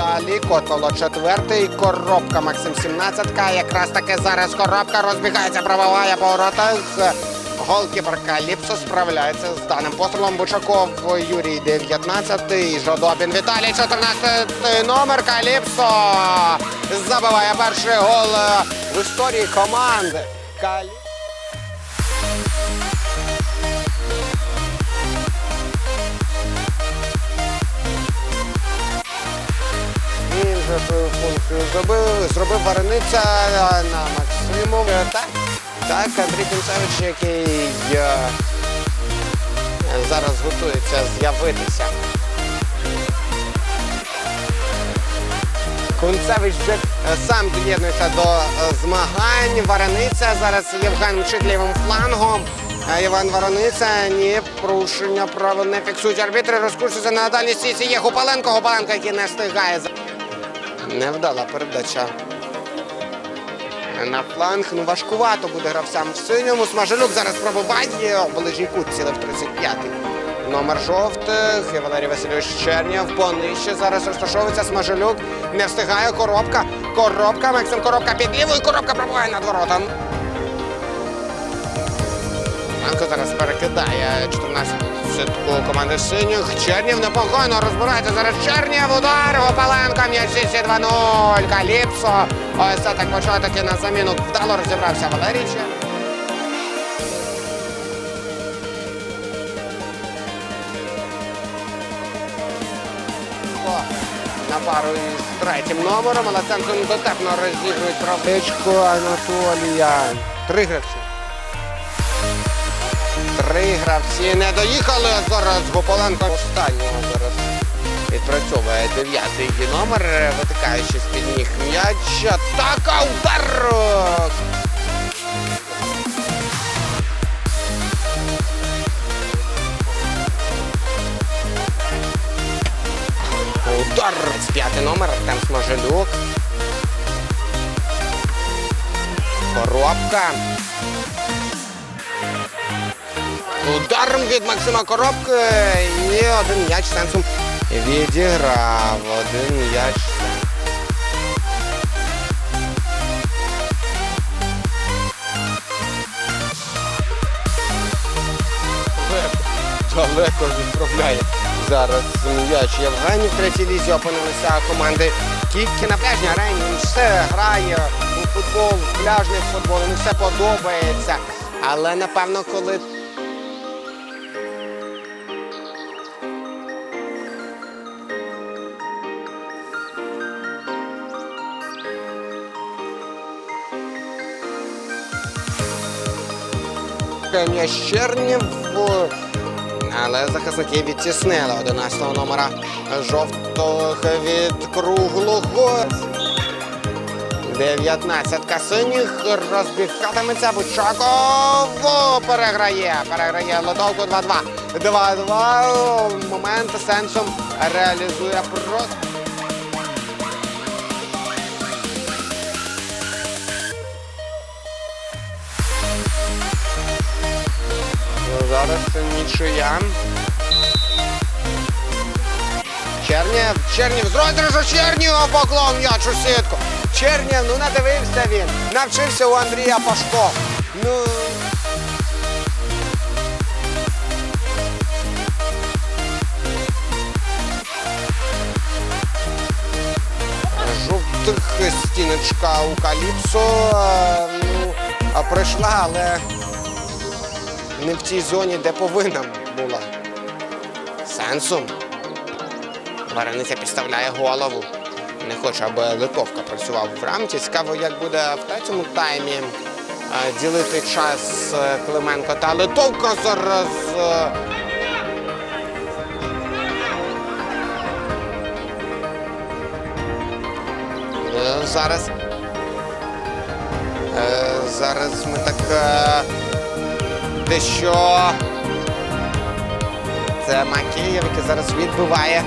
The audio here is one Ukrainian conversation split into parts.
Далі Котоло четвертий, коробка Максим 17-ка. Якраз таки зараз коробка розбігається, пробиває по воротах. Голкіпер Каліпсо справляється з даним пострілом. Бучаков Юрій 19-й, Жодобін Віталій 14 номер. Каліпсо забиває перший гол е, в історії команди. Калі... Він же свою функцію зробив, зробив варениця на максимум. Е, Так, так, Андрій Кінцевич, який е, зараз готується з'явитися. Кунцевич вже е, сам доєднується до змагань. Варениця зараз Євген мчить лівим флангом. Іван Варениця, ні, порушення правил не фіксують арбітри, розкручується на дальній стійці. Є Гупаленко, Гупаленко, який не встигає. Невдала передача. На фланг, ну важкувато буде гравцям в синьому. Смажелюк зараз пробиває. Ближній кут цілив 35-й. Номер жовтих. І Валерій Васильович Чернєв. Понижче зараз розташовується Смажелюк. Не встигає коробка. Коробка. Максим Коробка під лівою. Коробка пробиває над воротом. Манко зараз перекидає 14 сітку команди синіх. Чернів непогано розбирається. Зараз Чернів удар. Гопаленко м'яч 2-0. Каліпсо. Ось це так початок на заміну. Вдало розібрався Валерій. На пару із третім номером, але центром дотепно розігрують правичку Анатолія. Три гравці. Три гравці не доїхали. а Зараз Гополенко останнього зараз відпрацьовує дев'ятий номер, витикаючи з-під ніг м'яч. Атака, удар! Удар! П'ятий номер, Артем Смажелюк. Коробка. Ударом від Максима Коробки і один м'яч сенсом відіграв. Один м'яч. Далеко відправляє зараз м'яч Євгеній в третій лізі опинилися команди Кікки на пляжній арені. Все грає у футбол, пляжний футбол, йому все подобається. Але напевно, коли М'яч Чернів, але захисники відтіснили 11 номера жовтого від круглого. 19 синіх розбігатиметься Бучаков переграє. Переграє Литовку 2-2. 2-2. Момент сенсом реалізує просто. Зараз нічия. Чернєв, Чернєв з розіграшу поклон м'яч у сітку. Чернєв, ну надивився він. Навчився у Андрія Пашко. Ну. Жовтих стіночка у Каліпсо. Ну, прийшла, але не в тій зоні, де повинна була. Сенсом. Варениця підставляє голову. Не хоче, аби Литовка працював в рамці. Цікаво, як буде в третьому таймі е, ділити час е, Клименко та Литовка зараз. е, Зараз. Зараз ми так е, дещо. Це Макеєв, який зараз відбиває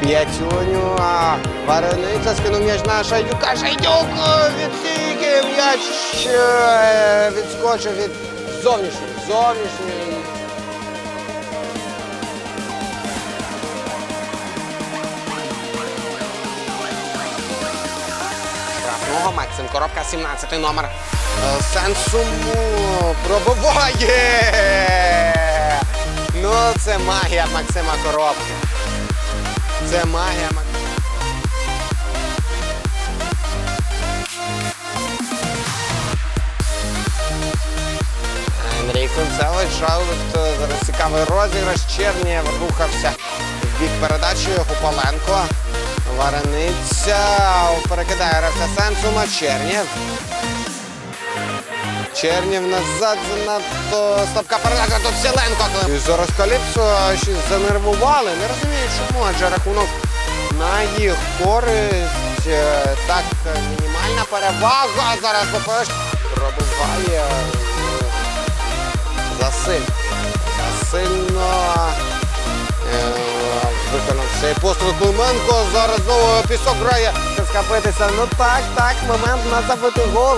п'ятюню. А Варениця скинув м'яч на Шайдюка. Шайдюк відсіки м'яч е, відскочив від зовнішньої. Зовнішньої. Нього. Максим Коробка, 17 номер. Е, Сенсум е, пробиває. Ну, це магія Максима Коробки. Це магія Максима. Андрій Кунцевич, Жаулик, зараз цікавий розіграш. Чернєв рухався в бік передачі Гупаленко. Варениця перекидає гравця Сенсума. Чернєв. Чернєв назад занадто слабка передача тут Селенко. І зараз Каліпсо щось занервували. Не розумію, чому, адже рахунок на їх користь. Е, Так, мінімальна перевага. Зараз ППШ пробиває. е, Засиль. Цей Клименко. Зараз знову пісок грає. Скапитися. Ну так, так, момент на забитий гол.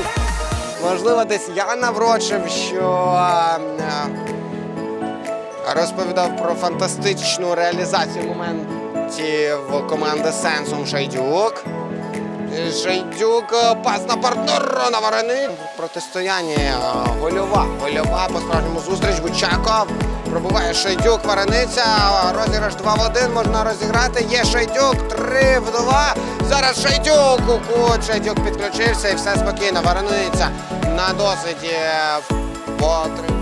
Можливо, десь я наврочив, що розповідав про фантастичну реалізацію моментів команди Сенсом Шайдюк. Шайдюк е, пас на партнера на варени. Протистояння е, гольова. Гольова по справжньому зустріч. Гучаков пробуває Шайдюк, Варениця. Розіграш 2 в 1 можна розіграти. Є Шайдюк 3 в 2. Зараз Шайдюк у кут. Шайдюк підключився і все спокійно. Варениця на досвіді по три.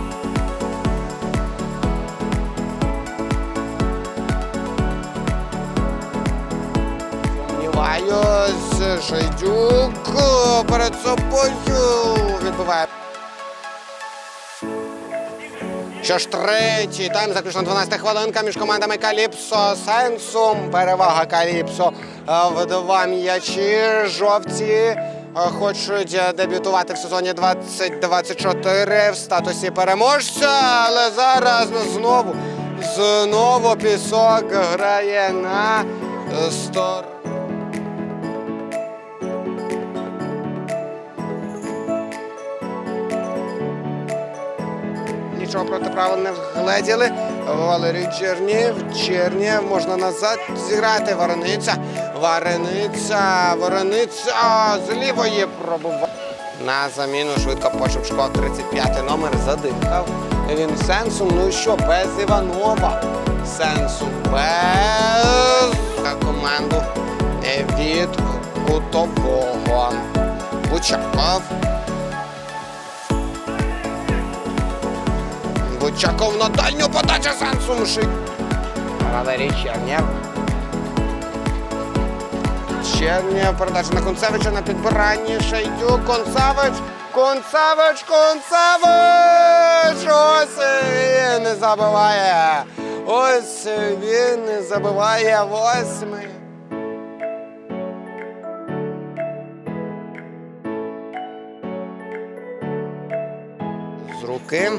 Шайдюк перед собою відбиває. Що ж третій тайм, заключна 12 хвилинка між командами Каліпсо Сенсум. Перевага Каліпсо е, в два м'ячі. Жовті е, хочуть е, дебютувати в сезоні 2024 в статусі переможця, але зараз знову, знову пісок грає на сторону. Нічого проти правил не вгледіли. Валерій Чернєв, Чернєв, можна назад зіграти. Варениця, Варениця, Варениця з лівої пробуває. На заміну швидко пошук Пошепшко, 35 номер, задихав. Він Сенсум, ну що, без Іванова. Сенсум без команду від кутового. Бучаков. Бучаков на дальню подачу Сенсум шик. Валерій Чернєв. Чернєв передача на Концевича на підбиранні. Шайдюк, Концевич, Концевич, Концевич! Ось він не забиває. Ось він не забиває восьмий. З руки.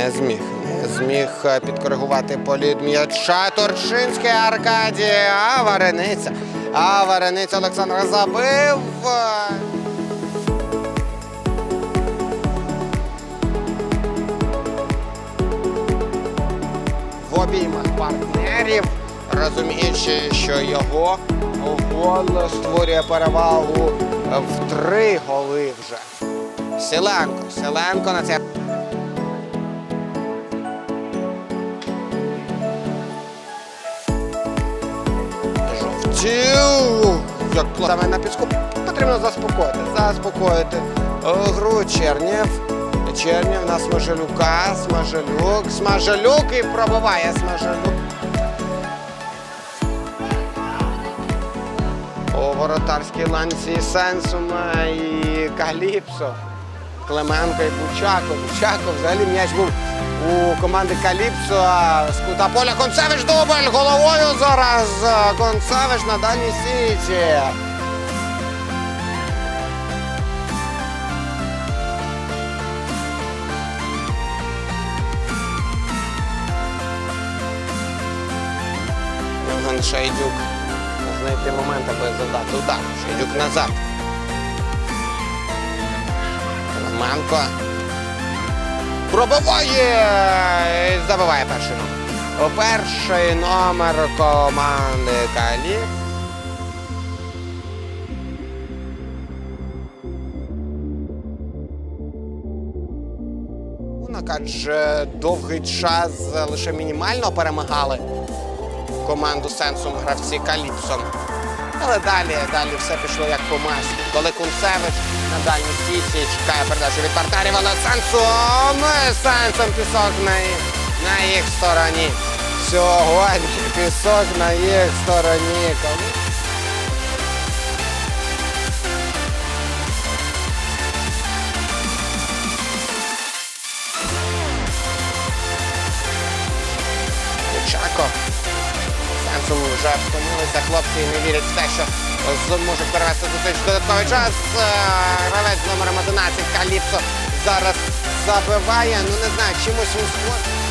Не зміг, не зміг е, підкоригувати політ м'яча. Торчинський Аркадій, а Варениця. А Варениця Олександра забив. В обіймах партнерів, розуміючи, що його гол створює перевагу в три голи вже. Селенко, Селенко на це. Як саме на піску потрібно заспокоїти. Заспокоїти е, гру чернів. Чернів на Смажелюка, Смажелюк, Смажелюк і пробиває Смажелюк. У воротарській ланці Сенсума і Каліпсо. Клименко і Бучако. Бучако взагалі м'яч був у команди Каліпсо. З кута поля Концевич дубль головою зараз. Концевич на дальній стійці. Євген Шайдюк. Знайти момент, аби завдати удар. Шайдюк назад. Клименко. Пробиває! Забиває перший номер. Перший номер команди Каліп. Адже довгий час лише мінімально перемагали команду Сенсум гравці Каліпсом. Але далі, далі все пішло як по маслу. Коли Кунцевич на дальній стійці чекає передачу від партнерів, але Сенсум! Сенсум пісок на, їх- на їх стороні. Сьогодні пісок на їх стороні. Сенсом вже втомилися хлопці і не вірять в те, що зможуть перевести зустріч додатковий час. Е, Гравець номером 11 Каліпсо зараз забиває. Ну не знаю, чимось він схож.